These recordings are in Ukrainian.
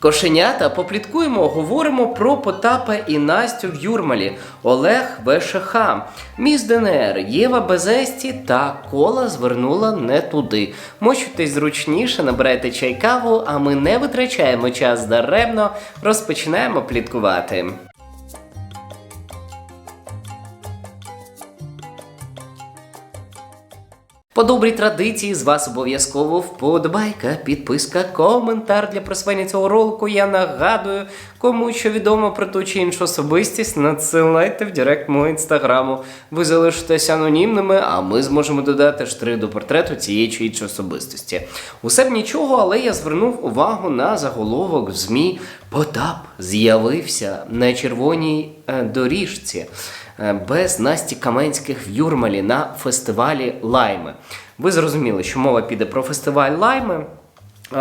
Кошенята, попліткуємо, говоримо про Потапа і Настю в Юрмалі, Олег ВШХ, Міс ДНР, Єва Безесті та кола звернула не туди. Мочуйтесь зручніше, набирайте чай каву, а ми не витрачаємо час даремно, розпочинаємо пліткувати. По добрій традиції з вас обов'язково вподобайка, підписка, коментар для просування цього ролику. Я нагадую, кому що відомо про ту чи іншу особистість, надсилайте в директ мого інстаграму. Ви залишитесь анонімними, а ми зможемо додати штрих до портрету цієї чи іншої особистості. Усе б нічого, але я звернув увагу на заголовок в ЗМІ. Потап з'явився на червоній е, доріжці без Насті Каменських в Юрмалі на фестивалі Лайми. Ви зрозуміли, що мова піде про фестиваль Лайми.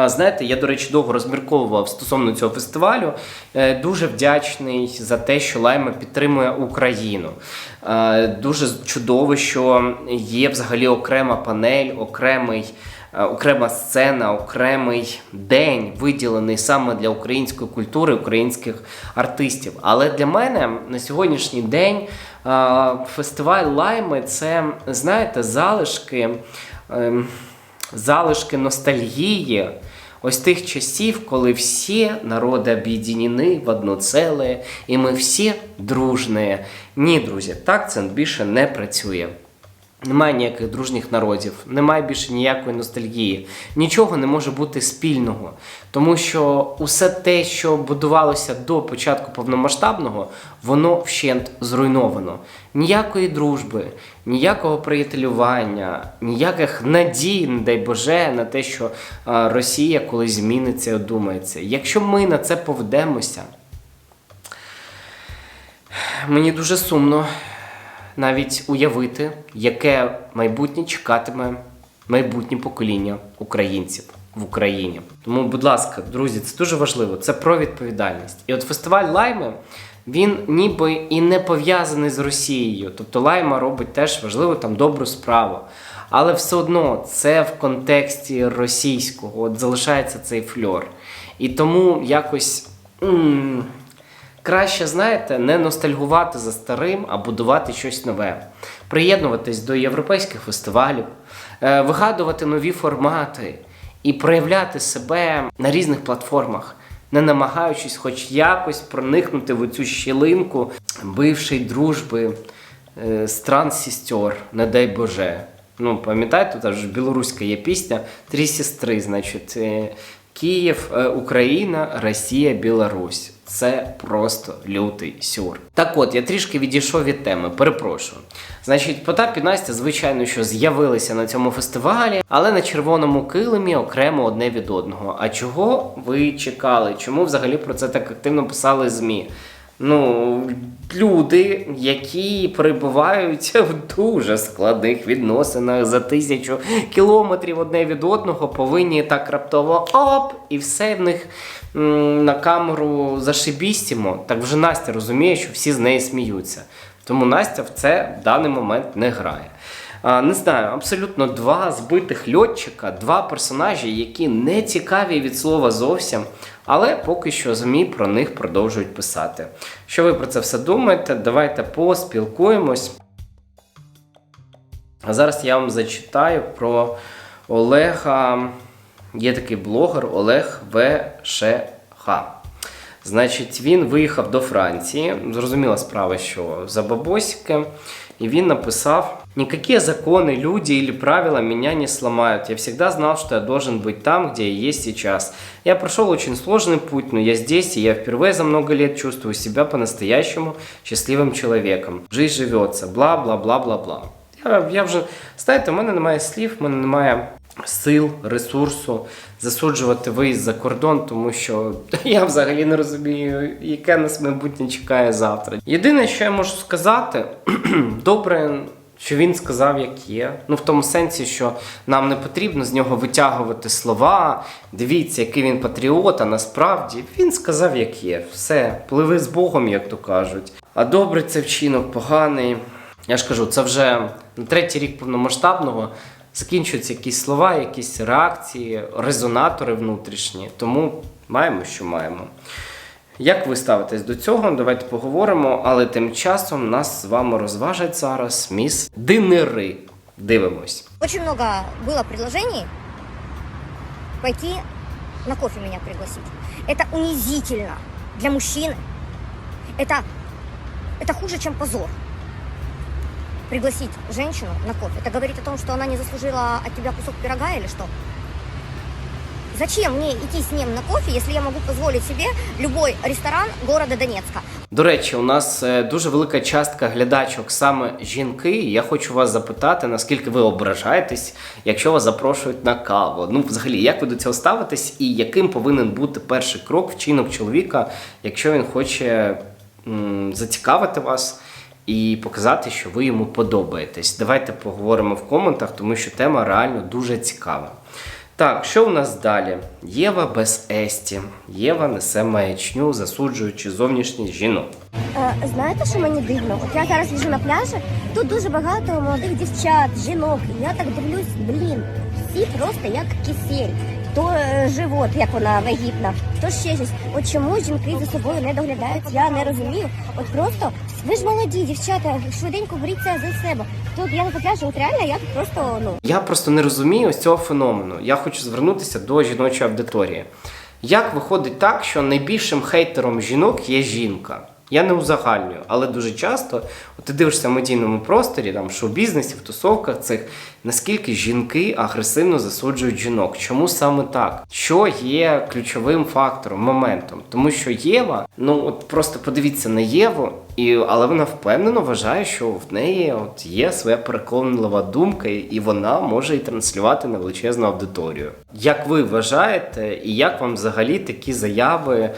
Знаєте, я, до речі, довго розмірковував стосовно цього фестивалю. Е, Дуже вдячний за те, що Лайма підтримує Україну. Е, Дуже чудово, що є взагалі окрема панель, окремий. Е, Окрема сцена, окремий день виділений саме для української культури, українських артистів. Але для мене на сьогоднішній день е, фестиваль Лайми це, знаєте, залишки. ем, залишки ностальгії ось тих часів, коли всі народи об'єднані в одно ціле, і ми всі дружні. Ні, друзі, так це більше не працює. Немає ніяких дружніх народів, немає більше ніякої ностальгії. Нічого не може бути спільного. Тому що усе те, що будувалося до початку повномасштабного, воно вщент зруйновано. Ніякої дружби, ніякого приятелювання, ніяких надій, не дай Боже, на те, що Росія колись зміниться і одумається. Якщо ми на це поведемося, мені дуже сумно навіть уявити, яке майбутнє чекатиме майбутнє покоління українців в Україні. Тому, будь ласка, друзі, це дуже важливо. Це про відповідальність. І от фестиваль Лайми. Він ніби і не пов'язаний з Росією. Тобто Лайма робить теж важливу там добру справу. Але все одно це в контексті російського от залишається цей фльор. І тому якось краще, знаєте, не ностальгувати за старим, а будувати щось нове, приєднуватись до європейських фестивалів, е, вигадувати нові формати і проявляти себе на різних платформах, не намагаючись хоч якось проникнути в цю щілинку бившої дружби е, стран сестер, не дай Боже. Ну, пам'ятаєте, тут ж білоруська є пісня Три сестри, значить, е, Київ, е, Україна, Росія, Білорусь. Це просто лютий сюр. Так от, я трішки відійшов від теми, перепрошую. Значить, Потап і Настя, звичайно, що з'явилися на цьому фестивалі, але на червоному килимі окремо одне від одного. А чого ви чекали? Чому взагалі про це так активно писали ЗМІ? Ну, люди, які перебувають в дуже складних відносинах за тисячу кілометрів одне від одного, повинні так раптово оп, і все в них на камеру зашибістімо. Так вже Настя розуміє, що всі з неї сміються. Тому Настя в це в даний момент не грає. Не знаю, абсолютно два збитих льотчика, два персонажі, які не цікаві від слова зовсім, але поки що ЗМІ про них продовжують писати. Що ви про це все думаєте? Давайте поспілкуємось. А зараз я вам зачитаю про Олега. Є такий блогер Олег ВШХ. Значить, він виїхав до Франції. Зрозуміла справа, що за бабосики. И він написав: Никакие законы, люди или правила меня не сломают. Я всегда знал, что я должен быть там, где я есть сейчас. Я прошел очень сложный путь, но я здесь, и я впервые за много лет чувствую себя по-настоящему счастливым человеком. Жизнь живется, бла-бла-бла-бла-бла. Я, я вже, знаєте, в мене немає слів, в мене немає сил, ресурсу засуджувати виїзд за кордон, тому що я взагалі не розумію, яке нас майбутнє чекає завтра. Єдине, що я можу сказати, добре. Що він сказав, як є. Ну, в тому сенсі, що нам не потрібно з нього витягувати слова. Дивіться, який він патріот, а насправді він сказав, як є. Все, пливи з Богом, як то кажуть. А добре, це вчинок поганий. Я ж кажу, це вже на третій рік повномасштабного закінчуються якісь слова, якісь реакції, резонатори внутрішні. Тому маємо, що маємо. Як ви ставитесь до цього? Давайте поговоримо, але тим часом нас з вами розважать зараз міс Динери. Дивимось. Очень много было предложений пойти на кофе меня пригласить. Это унизительно для мужчины. Это, это хуже, чем позор. Пригласить женщину на кофе. Это говорит о том, что она не заслужила от тебя кусок пирога или что? Зачем мне идти с ним на кофе, если я могу позволить себе любой ресторан города Донецка? До речі, у нас е, дуже велика частка глядачок саме жінки. Я хочу вас запитати, наскільки ви ображаєтесь, якщо вас запрошують на каву. Ну, взагалі, як ви до цього ставитесь, і яким повинен бути перший крок, вчинок чоловіка, якщо він хоче м, зацікавити вас і показати, що ви йому подобаєтесь. Давайте поговоримо в коментах, тому що тема реально дуже цікава. Так, що у нас далі? Єва без Есті. Єва несе маячню, засуджуючи зовнішність жінок. Е, Знаєте, що мені дивно? От я зараз лежу на пляжі, тут дуже багато молодих дівчат, жінок. І я так дивлюсь, блін, всі просто як кисель. То е, живот, як вона вагітна, то ще щось. От чому жінки за собою не доглядають, я не розумію. От просто ви ж молоді, дівчата, швиденько беріться за себе. Тут я на пляжі, от реально я тут просто ну Я просто не розумію ось цього феномену. Я хочу звернутися до жіночої аудиторії. Як виходить так, що найбільшим хейтером жінок є жінка? Я не узагальнюю, але дуже часто от ти дивишся в медійному просторі, там шоу-бізнесі, в тусовках цих, наскільки жінки агресивно засуджують жінок. Чому саме так? Що є ключовим фактором, моментом? Тому що Єва, ну от просто подивіться на Єву, і, але вона впевнено вважає, що в неї от є своя переконлива думка, і вона може і транслювати на величезну аудиторію. Як ви вважаєте, і як вам взагалі такі заяви,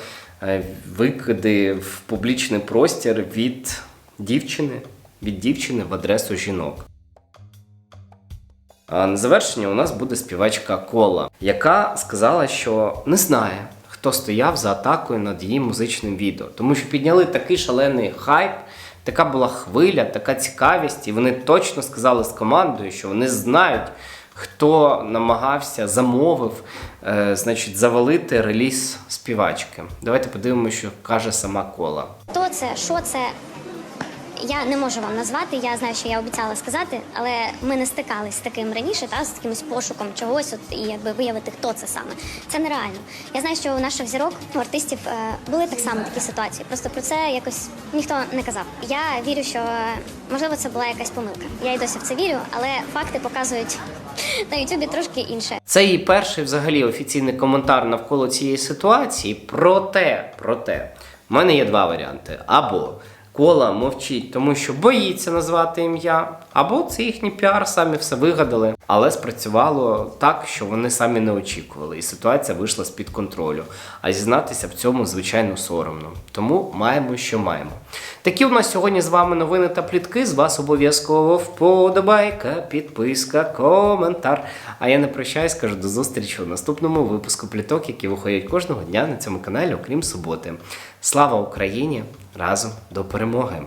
викиди в публічний простір від дівчини, від дівчини в адресу жінок? А на завершення у нас буде співачка Кола, яка сказала, що не знає, хто стояв за атакою над її музичним відео, тому що підняли такий шалений хайп, така була хвиля, така цікавість, і вони точно сказали з командою, що вони знають, хто намагався замовив, е, значить, завалити реліз співачки. Давайте подивимося, що каже сама Кола. Хто це? Що це? Я не можу вам назвати. Я знаю, що я обіцяла сказати, але ми не стикались з таким раніше, та з якимось пошуком чогось, от і якби виявити, хто це саме. Це нереально. Я знаю, що у наших зірок, у артистів е, були так само такі ситуації. Просто про це якось ніхто не казав. Я вірю, що можливо це була якась помилка. Я й досі в це вірю, але факти показують на Ютубі трошки інше. Це її перший взагалі офіційний коментар навколо цієї ситуації. Проте, проте, в мене є два варіанти. Або кола мовчить, тому що боїться назвати ім'я, або це їхній піар, самі все вигадали, але спрацювало так, що вони самі не очікували, і ситуація вийшла з-під контролю. А зізнатися в цьому, звичайно, соромно. Тому маємо, що маємо. Такі у нас сьогодні з вами новини та плітки. З вас обов'язково вподобайка, підписка, коментар. А я не прощаюсь, кажу до зустрічі у наступному випуску пліток, які виходять кожного дня на цьому каналі, окрім суботи. Слава Україні! Разом до перемоги!